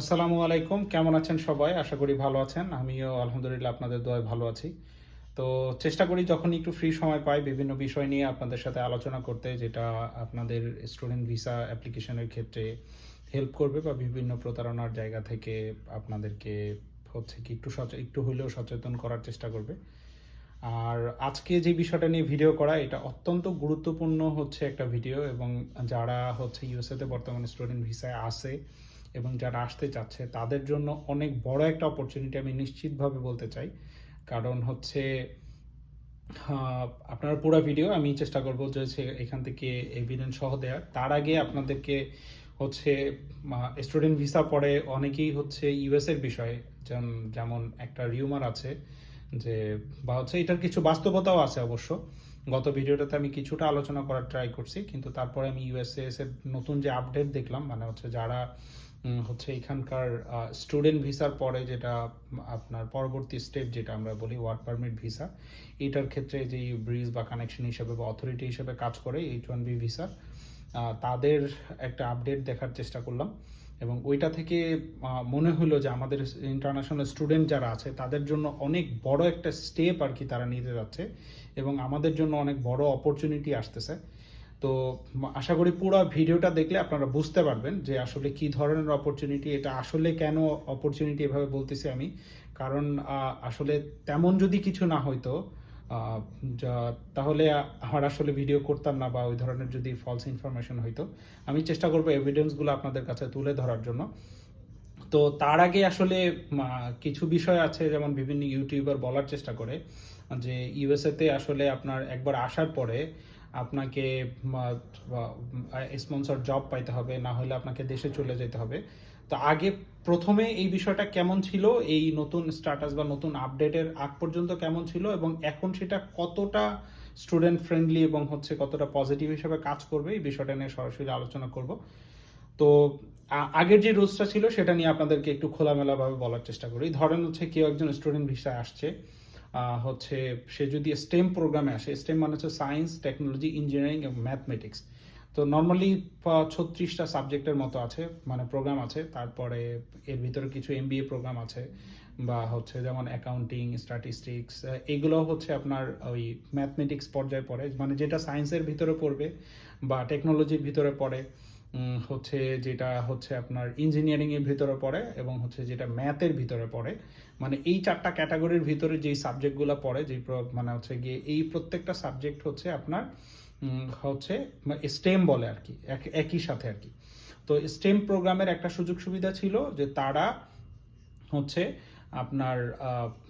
আসসালামু আলাইকুম। কেমন আছেন সবাই? আশা করি ভালো আছেন। আমিও আলহামদুলিল্লাহ আপনাদের দোয়ায় ভালো আছি। তো চেষ্টা করি যখন একটু ফ্রি সময় পাই বিভিন্ন বিষয় নিয়ে আপনাদের সাথে আলোচনা করতে, যেটা আপনাদের স্টুডেন্ট ভিসা অ্যাপ্লিকেশনের ক্ষেত্রে হেল্প করবে বা বিভিন্ন প্রতারণার জায়গা থেকে আপনাদেরকে হচ্ছে কি একটু সচে একটু হলেও সচেতন করার চেষ্টা করবে। আর আজকে যে বিষয়টা নিয়ে ভিডিও করা, এটা অত্যন্ত গুরুত্বপূর্ণ হচ্ছে একটা ভিডিও এবং যারা হচ্ছে ইউএসএতে বর্তমানে স্টুডেন্ট ভিসায় আসে এবং যারা আসতে চাচ্ছে, তাদের জন্য অনেক বড় একটা অপরচুনিটি আমি নিশ্চিতভাবে বলতে চাই। কারণ হচ্ছে আপনার পুরো ভিডিও আমি চেষ্টা করব যে এখান থেকে এভিডেন্স সহ দেওয়ার তার আগে আপনাদেরকে হচ্ছে স্টুডেন্ট ভিসা পরে অনেকেই হচ্ছে ইউএস এর বিষয়ে, যেম- যেমন একটা রিউমার আছে যে, বা হচ্ছে এটার কিছু বাস্তবতাও আছে অবশ্য। গত ভিডিওটাতে আমি কিছুটা আলোচনা করার ট্রাই করছি, কিন্তু তারপরে আমি ইউএসএস এর নতুন যে আপডেট দেখলাম মানে হচ্ছে যারা হচ্ছে এখানকার স্টুডেন্ট ভিসার পরে যেটা আপনার পরবর্তী স্টেপ যেটা আমরা বলি ওয়ার্ক পারমিট ভিসা এটার ক্ষেত্রে যে ব্রিজ বা কানেকশন হিসেবে বা অথরিটি হিসেবে কাজ করে এইচ ওয়ান বি ভিসা তাদের একটা আপডেট দেখার চেষ্টা করলাম। এবং ওইটা থেকে মনে হলো যে আমাদের ইন্টারন্যাশনাল স্টুডেন্ট যারা আছে, তাদের জন্য অনেক বড় একটা স্টেপ আর কি তারা নিতে যাচ্ছে এবং আমাদের জন্য অনেক বড় অপরচুনিটি আসতেছে। তো আশা করি পুরো ভিডিওটা দেখলে আপনারা বুঝতে পারবেন যে আসলে কি ধরনের অপরচুনিটি এটা আসলে কেন অপরচুনিটি এভাবে বলতেছি আমি। কারণ আসলে তেমন যদি কিছু না হইতো তাহলে আমার আসলে ভিডিও করতাম না বা ওই ধরনের যদি ফলস ইনফরমেশন হইতো। আমি চেষ্টা করব এভিডেন্সগুলো আপনাদের কাছে তুলে ধরার জন্য। তো তার আগে আসলে কিছু বিষয় আছে, যেমন বিভিন্ন ইউটিউবার বলার চেষ্টা করে, যে ইউএসএতে আসলে আপনার একবার আসার পরে আপনাকে স্পন্সর জব পাইতে হবে, না হলে আপনাকে দেশে চলে যেতে হবে। তো আগে প্রথমে এই বিষয়টা কেমন ছিল, এই নতুন স্ট্যাটাস বা নতুন আপডেটের আগ পর্যন্ত কেমন ছিল, এবং এখন সেটা কতটা স্টুডেন্ট ফ্রেন্ডলি এবং হচ্ছে কতটা পজিটিভ হিসেবে কাজ করবে, এই বিষয়টা নিয়ে সরাসরি আলোচনা করব। তো আগের যে রুলসটা ছিল, সেটা নিয়ে আপনাদেরকে একটু খোলামেলাভাবে বলার চেষ্টা করি। ধরেন হচ্ছে কেউ একজন স্টুডেন্ট ভিসায় আসছে হচ্ছে সে যদি স্টেম প্রোগ্রামে আসে স্টেম মানে হচ্ছে সায়েন্স টেকনোলজি ইঞ্জিনিয়ারিং এবং ম্যাথমেটিক্স তো নর্মালি ছত্রিশটা সাবজেক্টের মতো আছে মানে প্রোগ্রাম আছে, তারপরে এর ভিতরে কিছু এমবিএ প্রোগ্রাম আছে, বা হচ্ছে যেমন অ্যাকাউন্টিং স্ট্যাটিস্টিক্স এগুলো হচ্ছে আপনার ওই ম্যাথমেটিক্স পর্যায়ে পড়ে মানে যেটা সায়েন্সের ভিতরে পড়বে বা টেকনোলজির ভিতরে পড়ে। হচ্ছে যেটা হচ্ছে আপনার ইঞ্জিনিয়ারিং এর ভিতরে পড়ে এবং হচ্ছে যেটা ম্যাথের ভিতরে পড়ে। মানে এই চারটা ক্যাটাগরির ভিতরে যেই সাবজেক্টগুলো পড়ে, যেই মানে হচ্ছে গিয়ে এই প্রত্যেকটা সাবজেক্ট হচ্ছে আপনার হচ্ছে স্টেম বলে আর কি, এক- একই সাথে আর কি। তো স্টেম প্রোগ্রামের একটা সুযোগ সুবিধা ছিল যে তারা হচ্ছে আপনার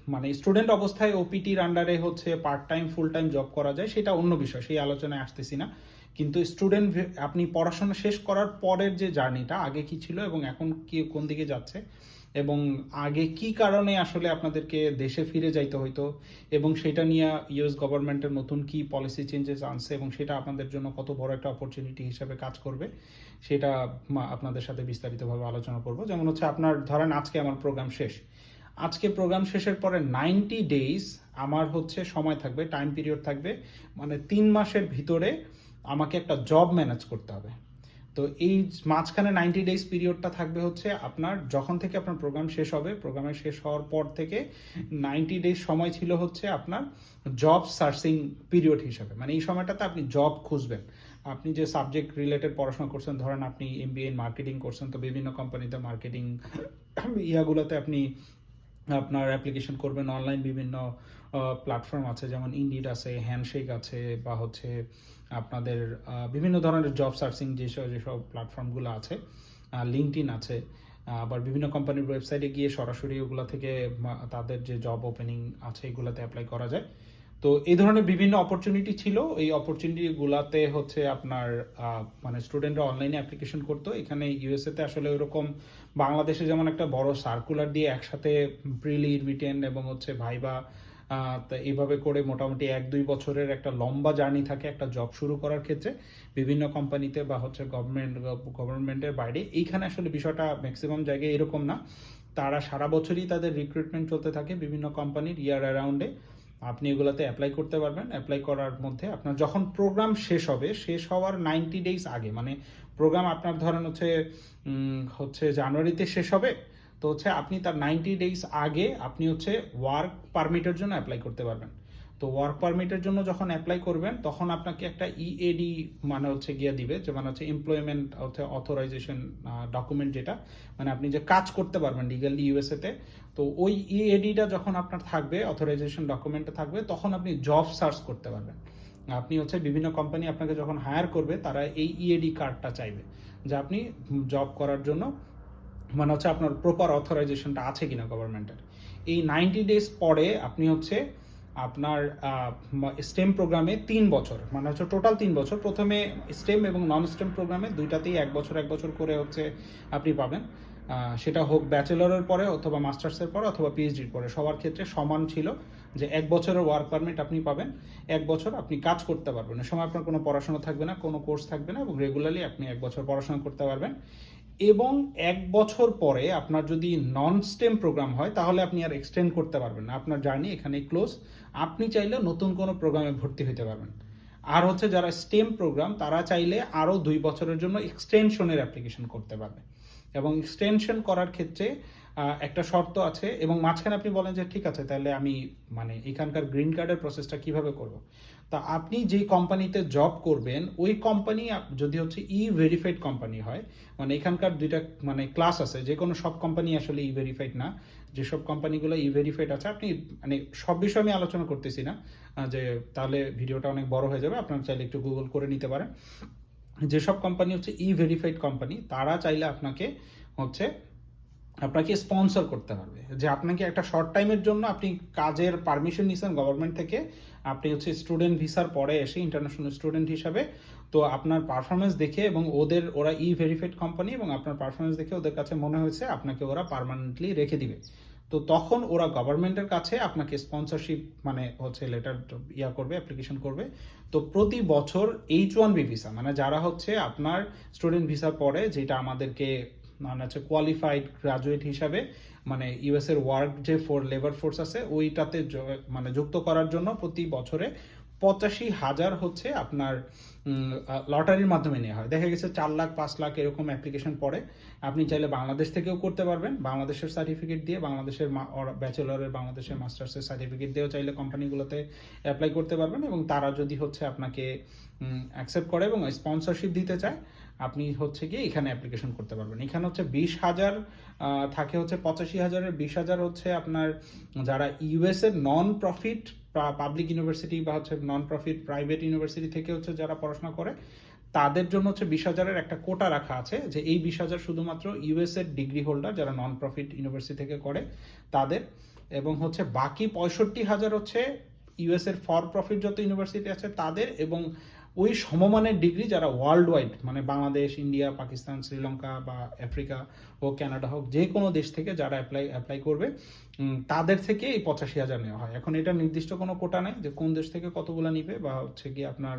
মানে স্টুডেন্ট অবস্থায় ওপিটির আন্ডারে হচ্ছে part time full time job করা যায়, সেটা অন্য বিষয়, সেই আলোচনায় আসতেছি না। কিন্তু স্টুডেন্ট আপনি পড়াশোনা শেষ করার পরের যে জার্নিটা, আগে কি ছিল এবং এখন কি, কোন দিকে যাচ্ছে? এবং আগে কি কারণে আসলে আপনাদেরকে দেশে ফিরে যাইতে হইতো? এবং সেটা নিয়ে ইউএস গভর্নমেন্টের নতুন কি পলিসি চেঞ্জেস আনছে? এবং সেটা আপনাদের জন্য কত বড় একটা অপরচুনিটি হিসেবে কাজ করবে? সেটা আপনাদের সাথে বিস্তারিতভাবে আলোচনা করব। যেমন হচ্ছে আপনার, ধরেন আজকে আমার প্রোগ্রাম শেষ। আজকে প্রোগ্রাম শেষের পরে নাইনটি ডেইজ আমার হচ্ছে সময় থাকবে টাইম পিরিয়ড থাকবে মানে তিন মাসের ভিতরে আমাকে একটা জব ম্যানেজ করতে হবে। তো এই মাঝখানে নাইনটি ডেজ পিরিয়ডটা থাকবে হচ্ছে আপনার যখন থেকে আপনার প্রোগ্রাম শেষ হবে প্রোগ্রামের শেষ হওয়ার পর থেকে নাইনটি ডেজ সময় ছিল হচ্ছে আপনার জব সার্চিং পিরিয়ড হিসাবে। মানে এই সময়টাতে আপনি জব খুঁজবেন। আপনি যে সাবজেক্ট রিলেটেড পড়াশোনা করছেন, ধরেন আপনি এমবিএ মার্কেটিং করছেন, তো বিভিন্ন কোম্পানিতে মার্কেটিং ইয়াগুলোতে আপনি আপনার অ্যাপ্লিকেশন করবেন অনলাইন বিভিন্ন প্ল্যাটফর্ম আছে, যেমন ইন্ডিড আছে হ্যান্ডশেক আছে, বা হচ্ছে আপনাদের বিভিন্ন ধরনের জব সার্চিং যেসব যেসব প্ল্যাটফর্মগুলো আছে লিঙ্কড ইন আছে আবার বিভিন্ন কোম্পানির ওয়েবসাইটে গিয়ে সরাসরি ওগুলো থেকে তাদের যে জব ওপেনিং আছে, এগুলোতে অ্যাপ্লাই করা যায়। তো এই ধরনের বিভিন্ন অপরচুনিটি ছিল। এই অপরচুনিটিগুলোতে হচ্ছে আপনার মানে স্টুডেন্টরা অনলাইনে অ্যাপ্লিকেশন করতো। এখানে ইউএসএতে আসলে ওরকম বাংলাদেশে যেমন একটা বড় সার্কুলার দিয়ে একসাথে প্রিলি রিটেন এবং হচ্ছে ভাইবা তা এইভাবে করে মোটামুটি এক, দুই বছরের একটা লম্বা জার্নি থাকে একটা জব শুরু করার ক্ষেত্রে বিভিন্ন কোম্পানিতে বা হচ্ছে গভর্নমেন্ট গভর্নমেন্টের বাইরে। এইখানে আসলে বিষয়টা ম্যাক্সিমাম জায়গায় এরকম না। তারা সারা বছরই তাদের রিক্রুটমেন্ট চলতে থাকে বিভিন্ন কোম্পানির ইয়ার অ্যারাউন্ডে আপনি এগুলোতে অ্যাপ্লাই করতে পারবেন। অ্যাপ্লাই করার মধ্যে আপনার যখন প্রোগ্রাম শেষ হবে, শেষ হওয়ার নাইনটি ডেজ আগে মানে প্রোগ্রাম আপনার ধরেন হচ্ছে হচ্ছে জানুয়ারিতে শেষ হবে, তো হচ্ছে আপনি তার নাইনটি ডেজ আগে আপনি হচ্ছে ওয়ার্ক পারমিটের জন্য অ্যাপ্লাই করতে পারবেন। তো ওয়ার্ক পারমিটের জন্য যখন অ্যাপ্লাই করবেন, তখন আপনাকে একটা ইএডি মানে হচ্ছে গিয়ে দিবে, যে মানে হচ্ছে এমপ্লয়মেন্ট হচ্ছে অথরাইজেশন ডকুমেন্ট যেটা মানে আপনি যে কাজ করতে পারবেন লিগালি ইউএসএতে তো ওই ইএডিটা যখন আপনার থাকবে অথরাইজেশন ডকুমেন্টটা থাকবে, তখন আপনি জব সার্চ করতে পারবেন। আপনি হচ্ছে বিভিন্ন কোম্পানি আপনাকে যখন হায়ার করবে, তারা এই ইএডি কার্ডটা চাইবে, যে আপনি জব করার জন্য মানে হচ্ছে আপনার প্রপার অথরাইজেশনটা আছে কিনা গভর্নমেন্টের এই নাইনটি ডেজ পরে আপনি হচ্ছে আপনার স্টেম প্রোগ্রামে তিন বছর মানে হচ্ছে টোটাল তিন বছর। প্রথমে স্টেম এবং নন স্টেম প্রোগ্রামে দুইটাতেই এক বছর এক বছর করে হচ্ছে আপনি পাবেন। সেটা হোক ব্যাচেলরের পরে অথবা মাস্টার্সের পরে অথবা পিএইচডির পরে, সবার ক্ষেত্রে সমান ছিল যে এক বছরের ওয়ার্ক পারমিট আপনি পাবেন। এক বছর আপনি কাজ করতে পারবেন সময় আপনার কোনো পড়াশোনা থাকবে না, কোনো কোর্স থাকবে না এবং রেগুলারলি আপনি এক বছর পড়াশোনা করতে পারবেন। এবং এক বছর পরে আপনার যদি নন স্টেম প্রোগ্রাম হয়, তাহলে আপনি আর এক্সটেন্ড করতে পারবেন না। আপনার জার্নি এখানে ক্লোজ আপনি চাইলে নতুন কোনো প্রোগ্রামে ভর্তি হতে পারবেন। আর হচ্ছে যারা স্টেম প্রোগ্রাম তারা চাইলে আরও দুই বছরের জন্য এক্সটেনশনের অ্যাপ্লিকেশন করতে পারবে। এবং এক্সটেনশন করার ক্ষেত্রে একটা শর্ত আছে এবং মাঝখানে আপনি বলেন যে ঠিক আছে, তাহলে আমি মানে এখানকার গ্রিন কার্ডের প্রসেসটা কীভাবে করব? তা আপনি যেই কোম্পানিতে জব করবেন, ওই কোম্পানি যদি হচ্ছে ই ভেরিফাইড কোম্পানি হয় মানে এখানকার দুইটা মানে ক্লাস আছে, যে কোনো সব কোম্পানি আসলে ই ভেরিফাইড না, যেসব কোম্পানিগুলো ই ভেরিফাইড আছে, আপনি মানে সব বিষয়ে আমি আলোচনা করতেছি না যে তাহলে ভিডিওটা অনেক বড় হয়ে যাবে, আপনার চাইলে একটু গুগল করে নিতে পারেন। যেসব কোম্পানি হচ্ছে ই ভেরিফাইড কোম্পানি তারা চাইলে আপনাকে হচ্ছে আপনাকে স্পন্সর করতে পারবে। যে আপনাকে একটা শর্ট টাইমের জন্য আপনি কাজের পারমিশন নিয়েছেন গভর্নমেন্ট থেকে, আপনি হচ্ছে স্টুডেন্ট ভিসার পরে এসে ইন্টারন্যাশনাল স্টুডেন্ট হিসাবে, তো আপনার পারফরমেন্স দেখে এবং ওদের, ওরা ই ভেরিফাইড কোম্পানি এবং আপনার পারফরমেন্স দেখে ওদের কাছে মনে হয়েছে আপনাকে ওরা পার্মানেন্টলি রেখে দিবে। তো তখন ওরা গভর্নমেন্টের কাছে আপনাকে স্পন্সরশিপ মানে হচ্ছে লেটার ইয়া করবে অ্যাপ্লিকেশন করবে। তো প্রতি বছর এইচ ওয়ান বি ভিসা মানে যারা হচ্ছে আপনার স্টুডেন্ট ভিসা পরে যেটা আমাদেরকে মানে হচ্ছে কোয়ালিফাইড গ্রাজুয়েট হিসাবে মানে ইউএস এর ওয়ার্ক যে ফোর লেবার ফোর্স আছে, ওইটাতে মানে যুক্ত করার জন্য প্রতি বছরে পঁচাশি হাজার হচ্ছে আপনার লটারির মাধ্যমে নেওয়া হয়। দেখা গেছে চার লাখ, পাঁচ লাখ এরকম অ্যাপ্লিকেশন পড়ে। আপনি চাইলে বাংলাদেশ থেকেও করতে পারবেন। বাংলাদেশের সার্টিফিকেট দিয়ে বাংলাদেশের ব্যাচেলরের বাংলাদেশের মাস্টার্সের সার্টিফিকেট দিয়েও চাইলে কোম্পানিগুলোতে অ্যাপ্লাই করতে পারবেন এবং তারা যদি হচ্ছে আপনাকে অ্যাকসেপ্ট করে এবং স্পন্সরশিপ দিতে চায় আপনি হচ্ছে গিয়ে এখানে অ্যাপ্লিকেশন করতে পারবেন। এখানে হচ্ছে বিশ হাজার থাকে হচ্ছে পঁচাশি হাজারের, বিশ হাজার হচ্ছে আপনার যারা ইউএস এর নন প্রফিট পাবলিক ইউনিভার্সিটি বা হচ্ছে নন প্রফিট প্রাইভেট ইউনিভার্সিটি থেকে হচ্ছে যারা পড়াশোনা করে, তাদের জন্য হচ্ছে বিশ হাজারের একটা কোটা রাখা আছে যে এই বিশ হাজার শুধুমাত্র ইউএস এর ডিগ্রি হোল্ডার যারা নন প্রফিট ইউনিভার্সিটি থেকে করে, তাদের এবং হচ্ছে বাকি পঁয়ষট্টি হাজার হচ্ছে ইউএস এর ফর প্রফিট যত ইউনিভার্সিটি আছে তাদের এবং ওই সমমানের ডিগ্রি যারা ওয়ার্ল্ড ওয়াইড মানে বাংলাদেশ, ইন্ডিয়া, পাকিস্তান, শ্রীলঙ্কা বা আফ্রিকা হোক কানাডা হোক, যে কোনো দেশ থেকে যারা অ্যাপ্লাই অ্যাপ্লাই করবে তাদের থেকে এই পঁচাশি হাজার নেওয়া হয়। এখন এটা নির্দিষ্ট কোনো কোটা নেই যে কোন দেশ থেকে কতগুলো নিবে বা হচ্ছে কি আপনার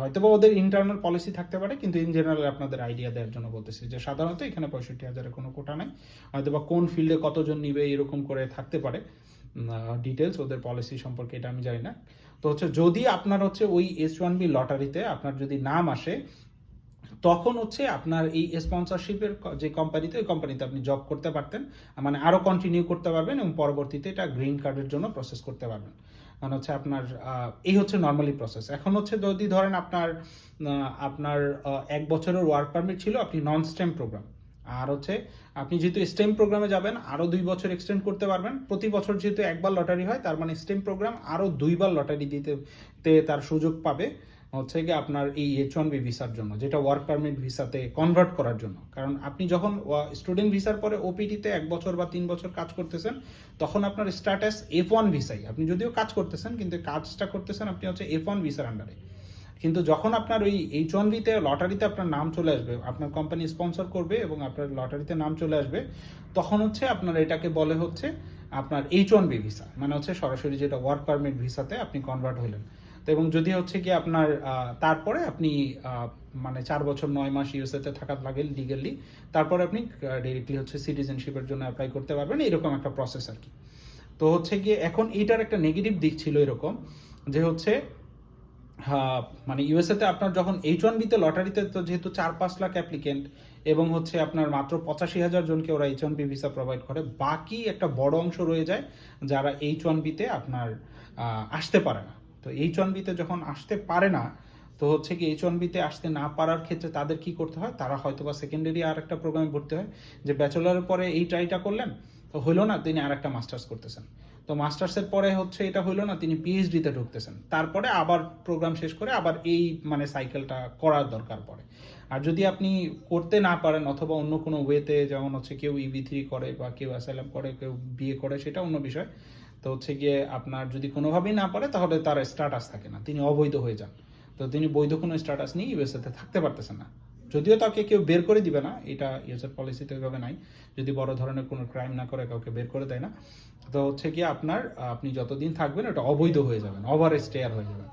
হয়তো বা ওদের ইন্টারনাল পলিসি থাকতে পারে, কিন্তু ইন জেনারেল আপনাদের আইডিয়া দেওয়ার জন্য বলতেছি যে সাধারণত এখানে পঁয়ষট্টি হাজারের কোনো কোটা নেই। হয়তো বা কোন ফিল্ডে কতজন নিবে এরকম করে থাকতে পারে ডিটেলস ওদের পলিসি সম্পর্কে এটা আমি জানি না। তো হচ্ছে যদি আপনার হচ্ছে ওই এস ওয়ান বি লটারিতে আপনার যদি নাম আসে, তখন হচ্ছে আপনার এই স্পন্সরশিপের যে কোম্পানিতে ওই কোম্পানিতে আপনি জব করতে পারতেন। মানে আরও কন্টিনিউ করতে পারবেন এবং পরবর্তীতে এটা গ্রিন কার্ডের জন্য প্রসেস করতে পারবেন। মানে হচ্ছে আপনার এই হচ্ছে নর্মালি প্রসেস এখন হচ্ছে যদি ধরেন আপনার আপনার এক বছরের ওয়ার্ক পারমিট ছিল, আপনি নন স্টেম প্রোগ্রাম আর হচ্ছে, আপনি যেহেতু স্টেম প্রোগ্রামে যাবেন আরও দুই বছর এক্সটেন্ড করতে পারবেন। প্রতি বছর যেহেতু একবার লটারি হয়, তার মানে স্টেম প্রোগ্রাম আরও দুইবার লটারি দিতে তার সুযোগ পাবে, হচ্ছে কি আপনার এই এইচ ওয়ান বি ভিসার জন্য, যেটা ওয়ার্ক পারমিট ভিসাতে কনভার্ট করার জন্য। কারণ আপনি যখন স্টুডেন্ট ভিসার পরে ওপিটিতে এক বছর বা তিন বছর কাজ করতেছেন, তখন আপনার স্ট্যাটাস এফ ওয়ান ভিসাই। আপনি যদিও কাজ করতেছেন, কিন্তু কাজটা করতেছেন আপনি হচ্ছে এফ ওয়ান ভিসার আন্ডারে কিন্তু যখন আপনার ওই এইচ ওয়ান বিতে লটারিতে আপনার নাম চলে আসবে, আপনার কোম্পানি স্পন্সর করবে এবং আপনার লটারিতে নাম চলে আসবে, তখন হচ্ছে আপনার এটাকে বলে হচ্ছে আপনার এইচ ওয়ান বি ভিসা মানে হচ্ছে সরাসরি যেটা ওয়ার্ক পারমিট ভিসাতে আপনি কনভার্ট হলেন তো এবং যদি হচ্ছে কি আপনার তারপরে আপনি মানে চার বছর নয় মাস ইউএসএতে থাকা লাগে লিগালি তারপরে আপনি ডিরেক্টলি হচ্ছে সিটিজেনশিপের জন্য অ্যাপ্লাই করতে পারবেন, এরকম একটা প্রসেস আর কি। তো হচ্ছে গিয়ে এখন এইটার একটা নেগেটিভ দিক ছিল এরকম যে হচ্ছে মানে ইউএসএতে আপনার যখন এইচ ওয়ান বিতে লটারিতে তো যেহেতু চার পাঁচ লাখ অ্যাপ্লিকেন্ট এবং হচ্ছে আপনার মাত্র পঁচাশি হাজার জনকে ওরা H one B visa provide করে, বাকি একটা বড় অংশ রয়ে যায় যারা এইচ ওয়ান বিতে আপনার আসতে পারে না। তো এইচ ওয়ান বিতে যখন আসতে পারে না, তো হচ্ছে কি এইচ ওয়ান বিতে আসতে না পারার ক্ষেত্রে তাদের কি করতে হয়? তারা হয়তো বা সেকেন্ডারি আর একটা প্রোগ্রামে ভর্তি হয়, যে ব্যাচেলারের পরে এই ট্রাইটা করলেন, তো হইল না, তিনি আর একটা মাস্টার্স করতেছেন। তো মাস্টার্সের পরে হচ্ছে এটা হইল না, তিনি পিএইচডিতে ঢুকতেছেন। তারপরে আবার প্রোগ্রাম শেষ করে আবার এই মানে সাইকেলটা করার দরকার পড়ে। আর যদি আপনি করতে না পারেন অথবা অন্য কোনো ওয়েতে যেমন হচ্ছে কেউ ইভি থ্রি করে বা কেউ অ্যাসাইলাম করে, কেউ বিয়ে করে, সেটা অন্য বিষয়। তো হচ্ছে গিয়ে আপনার যদি কোনোভাবেই না পারে, তাহলে তার স্ট্যাটাস থাকে না। তিনি অবৈধ হয়ে যান। তো তিনি বৈধ কোনো স্ট্যাটাস নিয়ে ইউএসএতে থাকতে পারতেছেন না। যদিও তাকে কেউ বের করে দিবে না, এটা ইউএসএর পলিসিতে ওইভাবে নাই। যদি বড় ধরনের কোনো ক্রাইম না করে, কাউকে বের করে দেয় না। তো হচ্ছে কি আপনার, আপনি যতদিন থাকবেন, ওটা অবৈধ হয়ে যাবেন ওভার স্টেয়ার হয়ে যাবেন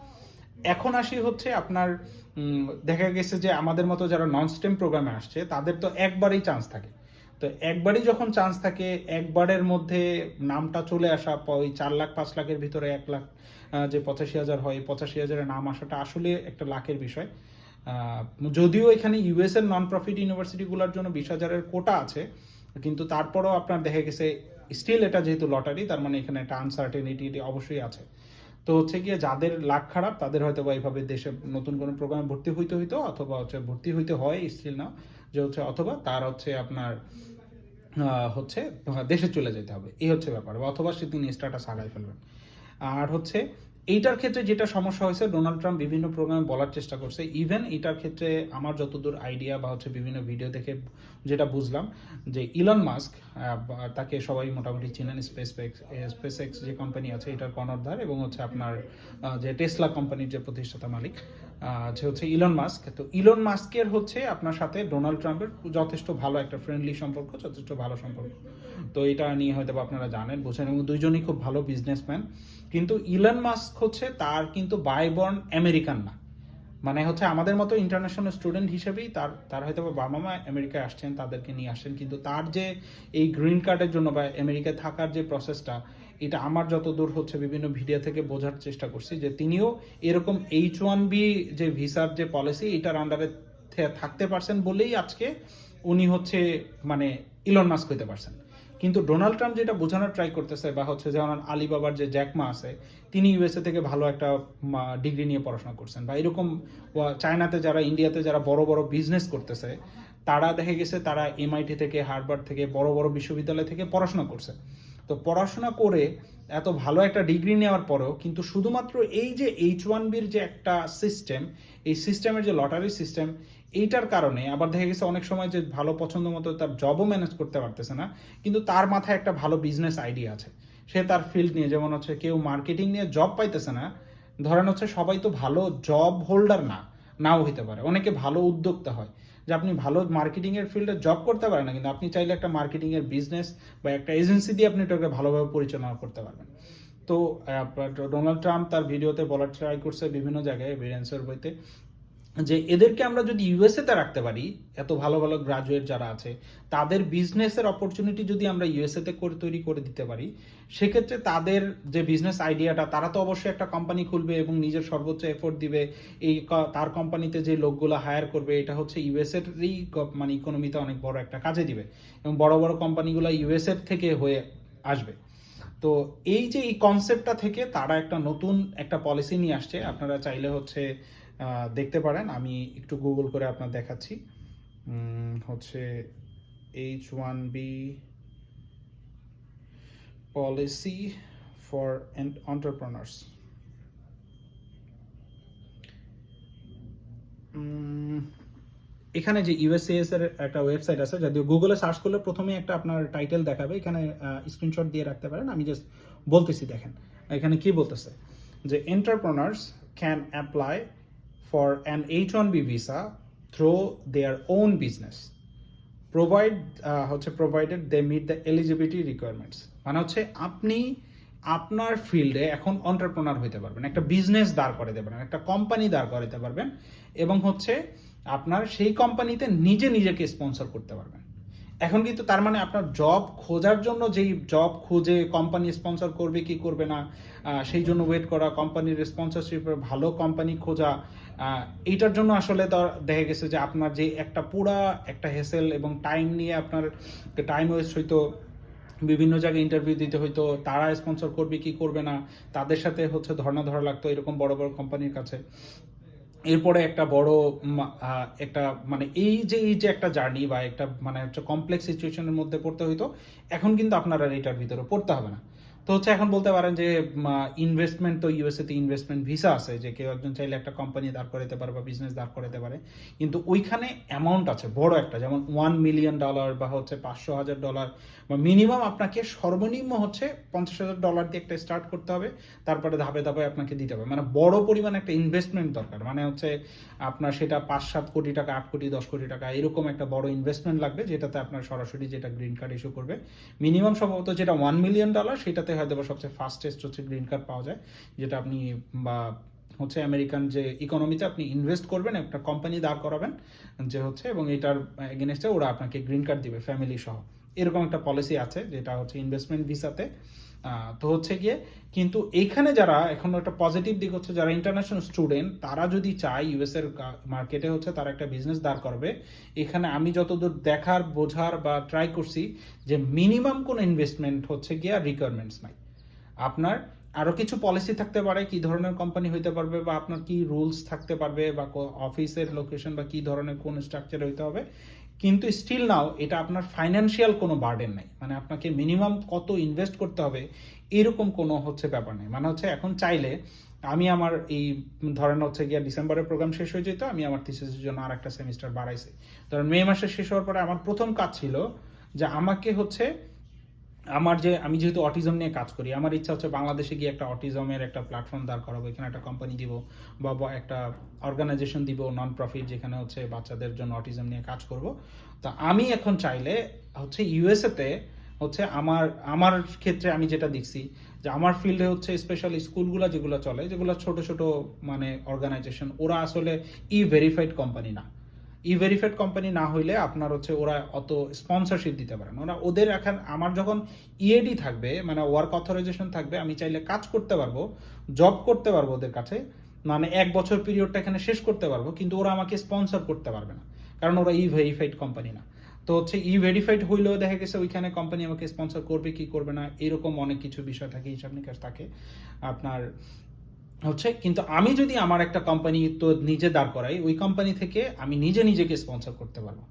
এখন আসি হচ্ছে আপনার দেখা গেছে যে আমাদের মতো যারা নন স্টেম প্রোগ্রামে আসছে, তাদের তো একবারই চান্স থাকে। তো একবারই যখন চান্স থাকে, একবারের মধ্যে নামটা চলে আসা ওই চার লাখ, পাঁচ লাখের ভিতরে এক লাখ যে পঁচাশি হাজার হয়, পঁচাশি হাজারের নাম আসাটা আসলে একটা লাখের বিষয়। যদিও এখানে ইউএস এর নন প্রফিট ইউনিভার্সিটিগুলোর জন্য বিশ হাজারের কোটা আছে, কিন্তু তারপরেও আপনার দেখা গেছে স্টিল এটা যেহেতু লটারি তার মানে এখানে একটা আনসার্টেনিটি অবশ্যই আছে। তো হচ্ছে গিয়ে যাদের লাখ খারাপ, তাদের হয়তো বা এইভাবে দেশে নতুন কোনো প্রোগ্রামে ভর্তি হইতে হইতো, অথবা হচ্ছে ভর্তি হইতে হয় স্টিল না যে হচ্ছে অথবা তার হচ্ছে আপনার হচ্ছে, দেশে চলে যেতে হবে। এই হচ্ছে ব্যাপার অথবা সে তিনি স্ট্যাটাস আগায় ফেলবেন। আর হচ্ছে এইটার ক্ষেত্রে যেটা সমস্যা হয়েছে, ডোনাল্ড ট্রাম্প বিভিন্ন প্রোগ্রামে বলার চেষ্টা করছে। ইভেন এটার ক্ষেত্রে আমার যতদূর আইডিয়া বা হচ্ছে বিভিন্ন ভিডিও দেখে যেটা বুঝলাম যে ইলন মাস্ক তাকে সবাই মোটামুটি চিনেন স্পেস স্পেস এক্স যে কোম্পানি আছে, এটার কর্ণধার এবং হচ্ছে আপনার যে টেসলা কোম্পানির যে প্রতিষ্ঠাতা মালিক যে হচ্ছে ইলন মাস্ক তো ইলন মাস্কের হচ্ছে আপনার সাথে ডোনাল্ড ট্রাম্পের যথেষ্ট ভালো একটা ফ্রেন্ডলি সম্পর্ক, যথেষ্ট ভালো সম্পর্ক। তো এটা নিয়ে হয়তো আপনারা জানেন, বোঝেন, এবং দুইজনই খুব ভালো বিজনেসম্যান কিন্তু ইলন মাস্ক হচ্ছে তার কিন্তু বাইবর্ন আমেরিকান না। মানে হচ্ছে আমাদের মতো ইন্টারন্যাশনাল স্টুডেন্ট হিসেবেই তার তার হয়তো বাবা মা আমেরিকায় আসছেন, তাদেরকে নিয়ে আসছেন, কিন্তু তার যে এই গ্রিন কার্ডের জন্য বা আমেরিকায় থাকার যে প্রসেসটা এটা আমার যত দূর হচ্ছে বিভিন্ন ভিডিও থেকে বোঝার চেষ্টা করছি যে তিনিও এরকম এইচ ওয়ান বি যে ভিসার যে পলিসি এটার আন্ডারে থাকতে পারছেন বলেই আজকে উনি হচ্ছে মানে ইলন মাস্ক হইতে পারছেন। কিন্তু ডোনাল্ড ট্রাম্প যেটা বোঝানোর ট্রাই করতেছে বা হচ্ছে যেমন আলিবাবার যে জ্যাকমা আছে, তিনি ইউএসএ থেকে ভালো একটা ডিগ্রি নিয়ে পড়াশোনা করছেন। বা এরকম চায়নাতে যারা ইন্ডিয়াতে যারা বড় বড় বিজনেস করতেছে, তারা দেখে গেছে তারা এমআইটি থেকে হার্ভার্ড থেকে, বড় বড় বিশ্ববিদ্যালয় থেকে পড়াশোনা করছে। তো পড়াশোনা করে এত ভালো একটা ডিগ্রি নেওয়ার পরেও কিন্তু শুধুমাত্র এই যে এইচ ওয়ান বির যে একটা সিস্টেম এই সিস্টেমের যে লটারি সিস্টেম এইটার কারণে, আবার দেখা গেছে অনেক সময় যে ভালো পছন্দ মতো তার জবও ম্যানেজ করতে পারতেছে না, কিন্তু তার মাথায় একটা ভালো বিজনেস আইডিয়া আছে। সে তার ফিল্ড নিয়ে, যেমন হচ্ছে কেউ মার্কেটিং নিয়ে জব পাইতেছে না, ধরেন হচ্ছে সবাই তো ভালো জব হোল্ডার না, নাও হইতে পারে। অনেকে ভালো উদ্যোক্তা হয়, যে আপনি ভালো মার্কেটিং এর ফিল্ডে জব করতে পারেন না, কিন্তু আপনি চাইলে একটা মার্কেটিং এর বিজনেস বা একটা এজেন্সি দিয়ে আপনি এটাকে ভালোভাবে পরিচালনা করতে পারবেন। তো ডোনাল্ড ট্রাম্প তার ভিডিওতে বলার ট্রাই করছে বিভিন্ন জায়গায় এভিডেন্সের বইতে। যে এদেরকে আমরা যদি ইউএসএ তে রাখতে পারি, এত ভালো ভালো গ্রাজুয়েট যারা আছে, তাদের বিজনেসের অপরচুনিটি যদি আমরা ইউএসএ তে করে তৈরি করে দিতে পারি, সেক্ষেত্রে তাদের যে বিজনেস আইডিয়াটা তারা তো অবশ্যই একটা কোম্পানি খুলবে এবং নিজের সর্বোচ্চ এফোর্ট দিবে। এই তার কোম্পানিতে যে লোকগুলো হায়ার করবে, এটা হচ্ছে ইউএসএরই মানে ইকোনমিতে অনেক বড় একটা কাজে দিবে এবং বড় বড় কোম্পানিগুলো ইউএসএর থেকে হয়ে আসবে। তো এই যে এই কনসেপ্টটা থেকে তারা একটা নতুন একটা পলিসি নিয়ে আসছে। আপনারা চাইলে হচ্ছে দেখতে পারেন। আমি একটু গুগল করে আপনার দেখাচ্ছি। হচ্ছে H one B policy for entrepreneurs এখানে যে ইউএসএস এর একটা ওয়েবসাইট আছে, যদিও গুগলে সার্চ করলে প্রথমে একটা আপনার টাইটেল দেখাবে। এখানে স্ক্রিনশট দিয়ে রাখতে পারেন। আমি জাস্ট বলতেছি, দেখেন। এখানে কি বলতেছে? যে entrepreneurs can apply for an H one B visa through their business. Provide হচ্ছে provided they meet the eligibility requirements মানে হচ্ছে আপনি আপনার ফিল্ডে এখন অন্টারপ্রনার হইতে পারবেন, একটা বিজনেস দাঁড় করাতে পারবেন, একটা কোম্পানি দাঁড় করাতে পারবেন এবং হচ্ছে আপনার সেই কোম্পানিতে নিজে নিজেকে স্পন্সর করতে পারবেন এখন কিন্তু তার মানে আপনার জব খোঁজার জন্য যেই জব খুঁজে কোম্পানি স্পন্সর করবে কি করবে না সেই জন্য ওয়েট করা কোম্পানির স্পন্সরশিপের ভালো কোম্পানি খোঁজা এইটার জন্য আসলে দেখা গেছে যে আপনার যে একটা পুরা একটা হেসেল এবং টাইম নিয়ে আপনার টাইম ওয়েস্ট হইতো, বিভিন্ন জায়গায় ইন্টারভিউ দিতে হইতো, তারা স্পন্সর করবে কি করবে না, তাদের সাথে হচ্ছে ধর্ণা ধরা লাগতো এরকম বড় বড় কোম্পানির কাছে। এরপরে একটা বড় একটা মানে এই যে এই যে একটা জার্নি বা একটা মানে হচ্ছে কমপ্লেক্স সিচুয়েশনের মধ্যে পড়তে হইতো, এখন কিন্তু আপনারা এটার ভিতরে পড়তে হবে না। তো হচ্ছে এখন বলতে পারেন যে ইনভেস্টমেন্ট তো ইউএসএ তে ইনভেস্টমেন্ট ভিসা আছে, যে কেউ একজন চাইলে একটা কোম্পানি দাঁড় করাতে পারে বা বিজনেস দাঁড় করাতে পারে। কিন্তু ওইখানে অ্যামাউন্ট আছে, বড় একটা, যেমন ওয়ান মিলিয়ন ডলার বা হচ্ছে পাঁচশো হাজার ডলার বা মিনিমাম আপনাকে সর্বনিম্ন হচ্ছে পঞ্চাশ হাজার ডলার দিয়ে একটা স্টার্ট করতে হবে, তারপরে ধাপে ধাপে আপনাকে দিতে হবে। মানে বড় পরিমাণ একটা ইনভেস্টমেন্ট দরকার। মানে হচ্ছে আপনার সেটা পাঁচ, সাত কোটি টাকা, আট কোটি, দশ কোটি টাকা, এরকম একটা বড় ইনভেস্টমেন্ট লাগবে, যেটাতে আপনার সরাসরি যেটা গ্রিন কার্ড ইস্যু করবে। মিনিমাম সম্ভবত যেটা ওয়ান মিলিয়ন ডলার সেটাতে হয়তো বা সবচেয়ে ফাস্টেস্ট হচ্ছে গ্রিন কার্ড পাওয়া যায়, যেটা আপনি বা হচ্ছে আমেরিকান যে ইকোনমিতে আপনি ইনভেস্ট করবেন, একটা কোম্পানি দাঁড় করাবেন, যে হচ্ছে এবং এটার এগেনস্টে ওরা আপনাকে গ্রিন কার্ড দিবে ফ্যামিলি সহ। এরকম একটা পলিসি আছে, যেটা হচ্ছে ইনভেস্টমেন্ট ভিসাতে তো হচ্ছে গিয়ে কিন্তু এইখানে যারা এখন একটা পজিটিভ দিক হচ্ছে, যারা ইন্টারন্যাশনাল স্টুডেন্ট তারা যদি চায় ইউএস এর মার্কেটে হচ্ছে তারা একটা বিজনেস দাঁড় করবে। এখানে আমি যতদূর দেখার, বোঝার বা ট্রাই করছি যে মিনিমাম কোনো ইনভেস্টমেন্ট হচ্ছে গিয়ে রিকোয়ারমেন্টস নাই। আপনার আরও কিছু পলিসি থাকতে পারে, কি ধরনের কোম্পানি হইতে পারবে বা আপনার কি রুলস থাকতে পারবে বা অফিসের লোকেশন বা কি ধরনের কোন স্ট্রাকচার হইতে হবে। কিন্তু স্টিল নাও এটা আপনার ফাইন্যান্সিয়াল কোনো বার্ডেন নাই। মানে আপনাকে মিনিমাম কত ইনভেস্ট করতে হবে এরকম কোনো হচ্ছে ব্যাপার নেই। মানে হচ্ছে এখন চাইলে আমি আমার এই ধরেন হচ্ছে গিয়া ডিসেম্বরের প্রোগ্রাম শেষ হয়ে যেত, আমি আমার থিসিসের জন্য আর একটা সেমিস্টার বাড়াইছি। ধরেন মে মাসে শেষ হওয়ার পরে আমার প্রথম কাজ ছিল যে আমাকে হচ্ছে আমার যে, আমি যেহেতু অটিজম নিয়ে কাজ করি, আমার ইচ্ছা হচ্ছে বাংলাদেশে গিয়ে একটা অটিজমের একটা প্ল্যাটফর্ম দাঁড় করাবো, এখানে একটা কোম্পানি দিব বা একটা অর্গানাইজেশন দিব নন প্রফিট যেখানে হচ্ছে বাচ্চাদের জন্য অটিজম নিয়ে কাজ করব। তা আমি এখন চাইলে হচ্ছে ইউএসএতে হচ্ছে আমার আমার ক্ষেত্রে আমি যেটা দেখছি যে, আমার ফিল্ডে হচ্ছে স্পেশাল স্কুলগুলো যেগুলো চলে, যেগুলো ছোট ছোট মানে অর্গানাইজেশন ওরা আসলে ই ভেরিফাইড কোম্পানি না। ই ভেরিফাইড কোম্পানি না হইলে আপনার হচ্ছে ওরা অত স্পন্সরশিপ দিতে পারে না। ওরা ওদের এখন আমার যখন ইএডি থাকবে মানে ওয়ার্ক অথরাইজেশন থাকবে, আমি চাইলে কাজ করতে পারব জব করতে পারব ওদের কাছে মানে এক বছর পিরিয়ডটা এখানে শেষ করতে পারব, কিন্তু ওরা আমাকে স্পন্সর করতে পারবে না, কারণ ওরা ই ভেরিফাইড কোম্পানি না। তো হচ্ছে ই ভেরিফাইড হইলেও দেখা গেছে ওইখানে কোম্পানি আমাকে স্পন্সর করবে কি করবে না, এরকম অনেক কিছু বিষয় থাকে, হিসাব নিকাশ থাকে। আপনার হচ্ছে, কিন্তু আমি যদি আমার একটা কোম্পানি তো নিজে দাঁড় করাই, ওই কোম্পানি থেকে আমি নিজে নিজেকে স্পন্সর করতে পারব।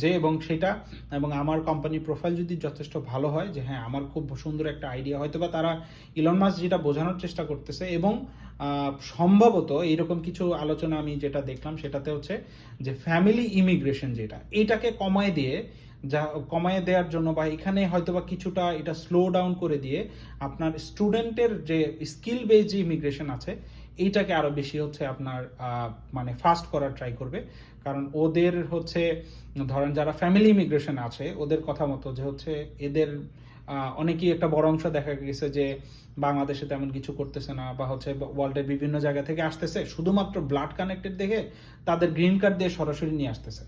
যে এবং সেটা, এবং আমার কোম্পানির প্রোফাইল যদি যথেষ্ট ভালো হয়, যে হ্যাঁ আমার খুব সুন্দর একটা আইডিয়া হয়তো বা তারা ইলন মাস যেটা বোঝানোর চেষ্টা করতেছে এবং সম্ভবত এইরকম কিছু আলোচনা আমি যেটা দেখলাম, সেটাতে হচ্ছে যে ফ্যামিলি ইমিগ্রেশন যেটা, এটাকে কমায় দিয়ে যা কমায় দেওয়ার জন্য বা এখানে হয়তো বা কিছুটা এটা স্লো ডাউন করে দিয়ে আপনার স্টুডেন্টের যে স্কিল বেস যে ইমিগ্রেশন আছে, এইটাকে আরও বেশি হচ্ছে আপনার মানে ফাস্ট করার ট্রাই করবে। কারণ ওদের হচ্ছে, ধরেন যারা ফ্যামিলি ইমিগ্রেশন আছে, ওদের কথা মতো যে হচ্ছে এদের অনেকেই একটা বড় অংশ দেখা গেছে যে বাংলাদেশে তেমন কিছু করতেছে না বা হচ্ছে ওয়ার্ল্ডের বিভিন্ন জায়গা থেকে আসতেছে, শুধুমাত্র ব্লাড কানেক্টেড দেখে তাদের গ্রিন কার্ড দিয়ে সরাসরি নিয়ে আসতেছে।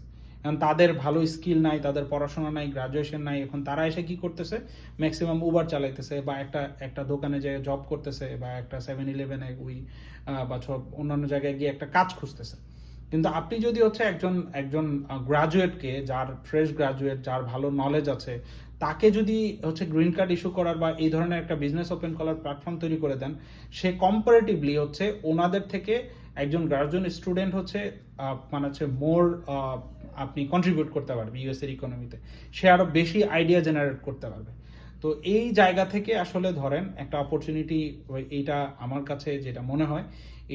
এখন তাদের ভালো স্কিল নাই, তাদের পড়াশোনা নাই গ্রাজুয়েশন নাই, এখন তারা এসে কি করতেছে? ম্যাক্সিমাম উবার চালাইতেছে বা একটা একটা দোকানে যে জব করতেছে বা একটা সেভেন ইলেভেনে ওই বা সব অন্যান্য জায়গায় গিয়ে একটা কাজ খুঁজতেছে। কিন্তু আপনি যদি হচ্ছে একজন একজন গ্রাজুয়েটকে যার ফ্রেশ গ্রাজুয়েট যার ভালো নলেজ আছে, তাকে যদি হচ্ছে গ্রিন কার্ড ইস্যু করার বা এই ধরনের একটা বিজনেস ওপেন করার প্ল্যাটফর্ম তৈরি করে দেন, সে কম্পারেটিভলি হচ্ছে ওনাদের থেকে একজন গ্রাজুয়েট স্টুডেন্ট হচ্ছে মানে হচ্ছে মোর আপনি কন্ট্রিবিউট করতে পারবে ইউএস এর ইকোনমিতে সে আরও বেশি আইডিয়া জেনারেট করতে পারবে। তো এই জায়গা থেকে আসলে ধরেন একটা অপরচুনিটি এইটা আমার কাছে যেটা মনে হয়,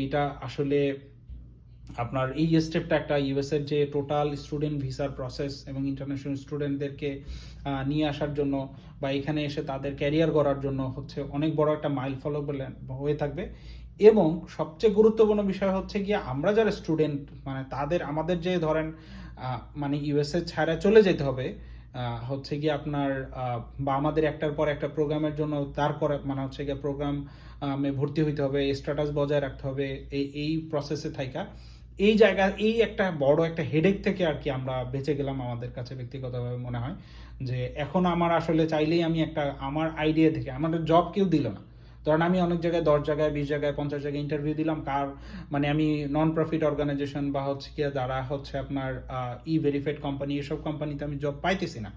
এইটা আসলে আপনার এই স্টেপটা একটা ইউএস এর যে টোটাল স্টুডেন্ট ভিসার প্রসেস এবং ইন্টারন্যাশনাল স্টুডেন্টদেরকে নিয়ে আসার জন্য বা এখানে এসে তাদের ক্যারিয়ার গড়ার জন্য হচ্ছে অনেক বড় একটা মাইল ফলো হয়ে থাকবে। এবং সবচেয়ে গুরুত্বপূর্ণ বিষয় হচ্ছে গিয়ে আমরা যারা স্টুডেন্ট মানে তাদের, আমাদের যে ধরেন মানে ইউএসএ ছাড়া চলে যেতে হবে। হচ্ছে গিয়ে আপনার বা আমাদের একটার পর একটা প্রোগ্রামের জন্য তার করে মানে হচ্ছে গিয়ে প্রোগ্রাম ভর্তি হইতে হবে স্ট্যাটাস বজায় রাখতে হবে, এই এই প্রসেসে থাকা এই জায়গা, এই একটা বড় একটা হেডেক থেকে আর কি আমরা বেঁচে গেলাম আমাদের কাছে ব্যক্তিগতভাবে মনে হয়। যে এখন আমার আসলে চাইলেই আমি একটা, আমার আইডিয়া থেকে, আমাদের জব কেউ দিল না। ধরেন আমি অনেক জায়গায় দশ জায়গায়, বিশ জায়গায়, পঞ্চাশ জায়গায় ইন্টারভিউ দিলাম, কার মানে আমি নন প্রফিট অর্গানাইজেশন বা হচ্ছে কি যারা হচ্ছে আপনার ই ভেরিফাইড কোম্পানি এসব কোম্পানিতে আমি জব পাইতেছি না।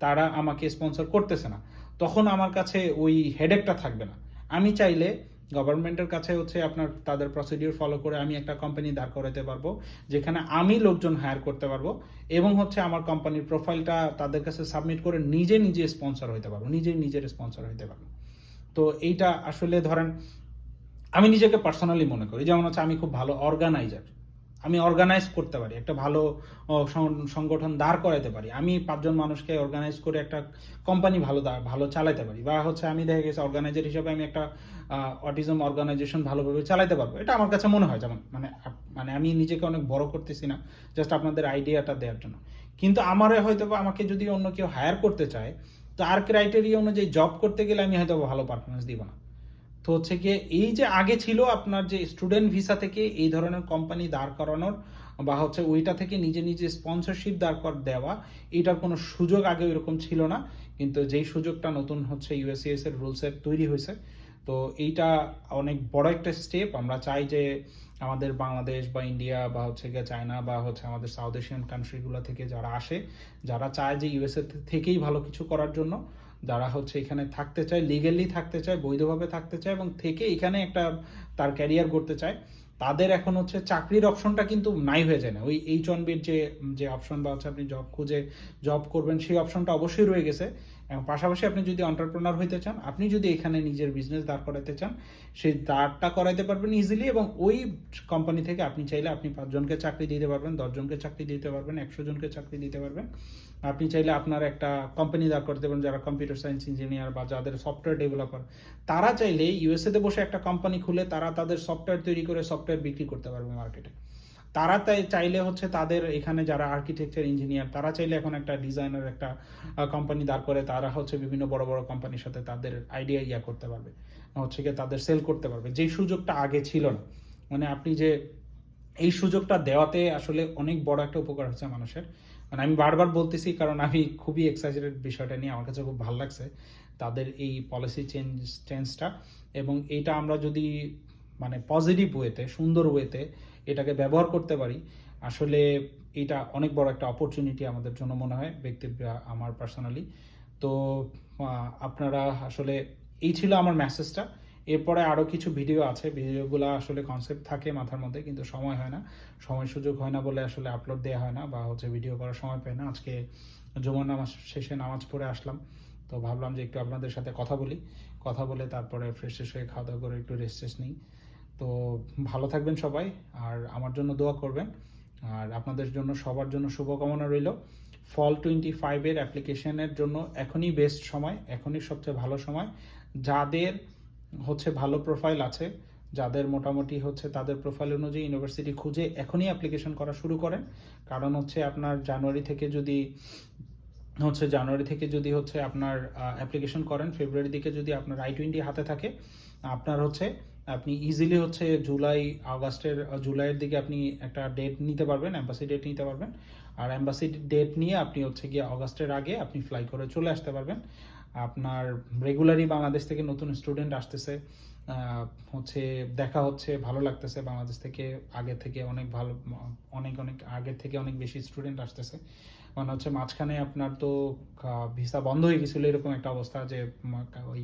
তারা আমাকে স্পন্সর করতেছে না। তখন আমার কাছে ওই হেডেকটা থাকবে না। আমি চাইলে গভর্নমেন্টের কাছে হচ্ছে আপনার তাদের প্রসিডিওর ফলো করে আমি একটা কোম্পানি দাঁড় করাতে পারব, যেখানে আমি লোকজন হায়ার করতে পারব এবং হচ্ছে আমার কোম্পানির প্রোফাইলটা তাদের কাছে সাবমিট করে নিজে নিজে স্পন্সর হইতে পারব, নিজে নিজের স্পন্সর হইতে পারব। তো এইটা আসলে ধরেন, আমি নিজেকে পার্সোনালি মনে করি। যেমন হচ্ছে আমি খুব ভালো অর্গানাইজার আমি অর্গানাইজ করতে পারি, একটা ভালো সংগঠন দাঁড় করাতে পারি। আমি পাঁচজন মানুষকে অর্গানাইজ করে একটা কোম্পানি ভালো ভালো চালাতে পারি। বা হচ্ছে আমি দেখা গেছে অর্গানাইজার হিসেবে আমি একটা অটিজম অর্গানাইজেশন ভালোভাবে চালাতে পারব। এটা আমার কাছে মনে হয় যেমন মানে মানে আমি নিজেকে অনেক বড় করতেছি না জাস্ট আপনাদের আইডিয়াটা দেওয়ার জন্য। কিন্তু আমারে হয়তো বা আমাকে যদি অন্য কেউ হায়ার করতে চায় তো আর ক্রাইটেরিয়া অনুযায়ী জব করতে গেলে আমি হয়তো ভালো পারফরমেন্স দিব না। তো হচ্ছে গিয়ে এই যে আগে ছিল আপনার যে স্টুডেন্ট ভিসা থেকে এই ধরনের কোম্পানি দাঁড় করানোর বা হচ্ছে ওইটা থেকে নিজে নিজে স্পন্সরশিপ দাঁড় কর দেওয়া, এটার কোনো সুযোগ আগে এরকম ছিল না। কিন্তু যেই সুযোগটা নতুন হচ্ছে ইউএসএস এর রুলসের তৈরি হয়েছে, তো এইটা অনেক বড় একটা স্টেপ আমরা চাই যে আমাদের বাংলাদেশ বা ইন্ডিয়া বা হচ্ছে গিয়ে চায়না বা হচ্ছে আমাদের সাউথ এশিয়ান কান্ট্রিগুলো থেকে যারা আসে, যারা চায় যে ইউএসএ থেকেই ভালো কিছু করার জন্য, যারা হচ্ছে এখানে থাকতে চায় লিগেলি থাকতে চায়, বৈধভাবে থাকতে চায় এবং থেকে এখানে একটা তার ক্যারিয়ার করতে চায়, তাদের এখন হচ্ছে চাকরির অপশনটা কিন্তু নাই হয়ে যায় না। ওই এইচ ওয়ান যে যে অপশন বা হচ্ছে আপনি জব খুঁজে জব করবেন, সেই অপশনটা অবশ্যই রয়ে গেছে। এবং পাশাপাশি আপনি যদি অন্টারপ্রেনার হইতে চান, আপনি যদি এখানে নিজের বিজনেস দাঁড় করাতে চান, সেই দাঁড়টা করাইতে পারবেন ইজিলি এবং ওই কোম্পানি থেকে আপনি চাইলে আপনি পাঁচজনকে চাকরি দিতে পারবেন দশজনকে চাকরি দিতে পারবেন, একশো জনকে চাকরি দিতে পারবেন। আপনি চাইলে আপনার একটা কোম্পানি দাঁড় করতে পারেন যারা কম্পিউটার সায়েন্স ইঞ্জিনিয়ার বা যাদের সফটওয়্যার ডেভেলপার তারা চাইলে ইউএসএতে বসে একটা কোম্পানি খুলে তারা তাদের সফটওয়্যার তৈরি করে সফটওয়্যার বিক্রি করতে পারবে মার্কেটে তারা তাই চাইলে হচ্ছে তাদের এখানে যারা আর্কিটেকচার ইঞ্জিনিয়ার তারা চাইলে এখন একটা ডিজাইনার একটা কোম্পানি দাঁড় করে, তারা হচ্ছে বিভিন্ন বড় বড় কোম্পানির সাথে তাদের আইডিয়া ইয়া করতে পারবে। হচ্ছে গিয়ে তাদের সেল করতে পারবে। যেই সুযোগটা আগে ছিল না মানে আপনি যে এই সুযোগটা দেওয়াতে আসলে অনেক বড় একটা উপকার হচ্ছে মানুষের। মানে আমি বারবার বলতেছি, কারণ আমি খুবই এক্সাইটেড বিষয়টা নিয়ে, আমার কাছে খুব ভালো লাগছে তাদের এই পলিসি চেঞ্জ চেঞ্জটা এবং এইটা আমরা যদি মানে পজিটিভ ওয়েতে সুন্দর ওয়েতে এটাকে ব্যবহার করতে পারি। আসলে এটা অনেক বড় একটা অপরচুনিটি আমাদের জন্য মনে হয় ব্যক্তি আমার পার্সোনালি তো আপনারা আসলে, এই ছিল আমার মেসেজটা এরপরে আরও কিছু ভিডিও আছে। ভিডিওগুলো আসলে কনসেপ্ট থাকে মাথার মধ্যে, কিন্তু সময় হয় না। সময় সুযোগ হয় না বলে আসলে আপলোড দেওয়া হয় না বা হচ্ছে ভিডিও করার সময় পায় না। আজকে জুমার নামাজ শেষে নামাজ পড়ে আসলাম। তো ভাবলাম যে একটু আপনাদের সাথে কথা বলি। কথা বলে তারপরে ফ্রেশ ফ্রেশ হয়ে খাওয়া দাওয়া করে একটু রেস্ট টেস্ট নিই। তো ভালো থাকবেন সবাই, আর আমার জন্য দোয়া করবেন। আর আপনাদের জন্য, সবার জন্য শুভকামনা রইল। ফল টোয়েন্টি ফাইভের অ্যাপ্লিকেশনের জন্য এখনই বেস্ট সময়, এখনই সবচেয়ে ভালো সময়। যাদের হচ্ছে ভালো প্রোফাইল আছে, যাদের মোটামুটি হচ্ছে তাদের প্রোফাইল অনুযায়ী ইউনিভার্সিটি খুঁজে এখনই অ্যাপ্লিকেশন করা শুরু করেন। কারণ হচ্ছে আপনার জানুয়ারি থেকে যদি, হচ্ছে জানুয়ারি থেকে যদি হচ্ছে আপনার অ্যাপ্লিকেশন করেন ফেব্রুয়ারি দিকে যদি আপনার আই টোয়েন্টি হাতে থাকে, আপনার হচ্ছে আপনি ইজিলি হচ্ছে জুলাই, আগস্টের জুলাইয়ের দিকে আপনি একটা ডেট নিতে পারবেন অ্যাম্বাসি ডেট নিতে পারবেন। আর অ্যাম্বাসি ডেট নিয়ে আপনি হচ্ছে গিয়ে অগাস্টের আগে আপনি ফ্লাই করে চলে আসতে পারবেন। আপনার রেগুলারই বাংলাদেশ থেকে নতুন স্টুডেন্ট আসতেছে। হচ্ছে দেখা হচ্ছে, ভালো লাগতেছে। বাংলাদেশ থেকে আগে থেকে অনেক ভালো, অনেক অনেক আগের থেকে অনেক বেশি স্টুডেন্ট আসতেছে। মানে হচ্ছে মাঝখানে আপনার তো ভিসা বন্ধ হয়ে গেছিল এরকম একটা অবস্থা যে ওই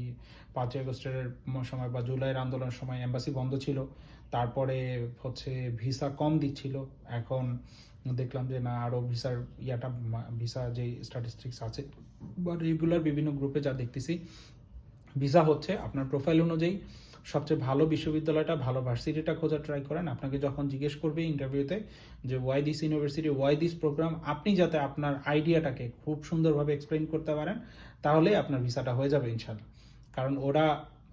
পাঁচই আগস্টের সময় বা জুলাইয়ের আন্দোলনের সময় এম্বাসি বন্ধ ছিল। তারপরে হচ্ছে ভিসা কম দিচ্ছিল। এখন দেখলাম যে না আরও ভিসার ইয়াটা ভিসা যে স্ট্যাটিস্টিক্স আছে বা রেগুলার বিভিন্ন গ্রুপে যা দেখতেছি ভিসা হচ্ছে আপনার প্রোফাইল অনুযায়ী সবচেয়ে ভালো বিশ্ববিদ্যালয়টা, ভালো ভার্সিটিটা খোঁজার ট্রাই করেন। আপনাকে যখন জিজ্ঞেস করবে ইন্টারভিউতে যে why this university why this program আপনি যাতে আপনার আইডিয়াটাকে খুব সুন্দরভাবে এক্সপ্লেন করতে পারেন তাহলে আপনার ভিসাটা হয়ে যাবে ইনশাল্লাহ কারণ ওরা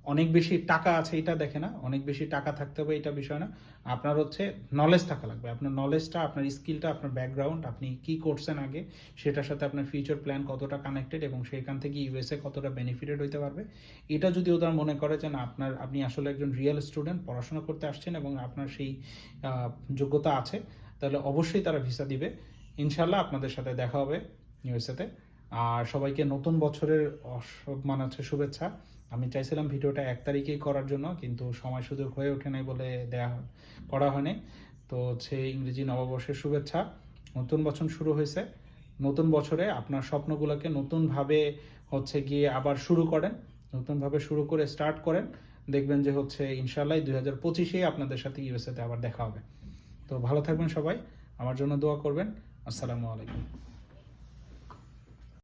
অনেক বেশি টাকা আছে, এটা দেখে না, অনেক বেশি টাকা থাকতে হবে এটা বিষয় না। আপনার হচ্ছে নলেজ থাকা লাগবে, আপনার নলেজটা আপনার স্কিলটা আপনার ব্যাকগ্রাউন্ড আপনি কি করছেন আগে, সেটার সাথে আপনার ফিউচার প্ল্যান কতটা কানেক্টেড এবং সেখান থেকে ইউএসএ কতটা বেনিফিটেড হইতে পারবে। এটা যদি ওরা মনে করে যে না, আপনার, আপনি আসলে একজন রিয়েল স্টুডেন্ট পড়াশোনা করতে আসছেন এবং আপনার সেই যোগ্যতা আছে, তাহলে অবশ্যই তারা ভিসা দিবে। ইনশাল্লাহ আপনাদের সাথে দেখা হবে ইউএসএতে আর সবাইকে নতুন বছরের মানে হচ্ছে শুভেচ্ছা। আমি চাইছিলাম ভিডিওটা এক তারিখেই করার জন্য, কিন্তু সময় সুযোগ হয়ে ওঠে নাই বলে দেয়া করা হয়নি। তো হচ্ছে ইংরেজি নববর্ষের শুভেচ্ছা। নতুন বছর শুরু হয়েছে। নতুন বছরে আপনার স্বপ্নগুলোকে নতুনভাবে হচ্ছে গিয়ে আবার শুরু করেন। নতুনভাবে শুরু করে স্টার্ট করেন। দেখবেন যে হচ্ছে ইনশাল্লাহ দুই হাজার পঁচিশেই আপনাদের সাথে ইউএসএতে আবার দেখা হবে। তো ভালো থাকবেন সবাই। আমার জন্য দোয়া করবেন। আসসালামু আলাইকুম।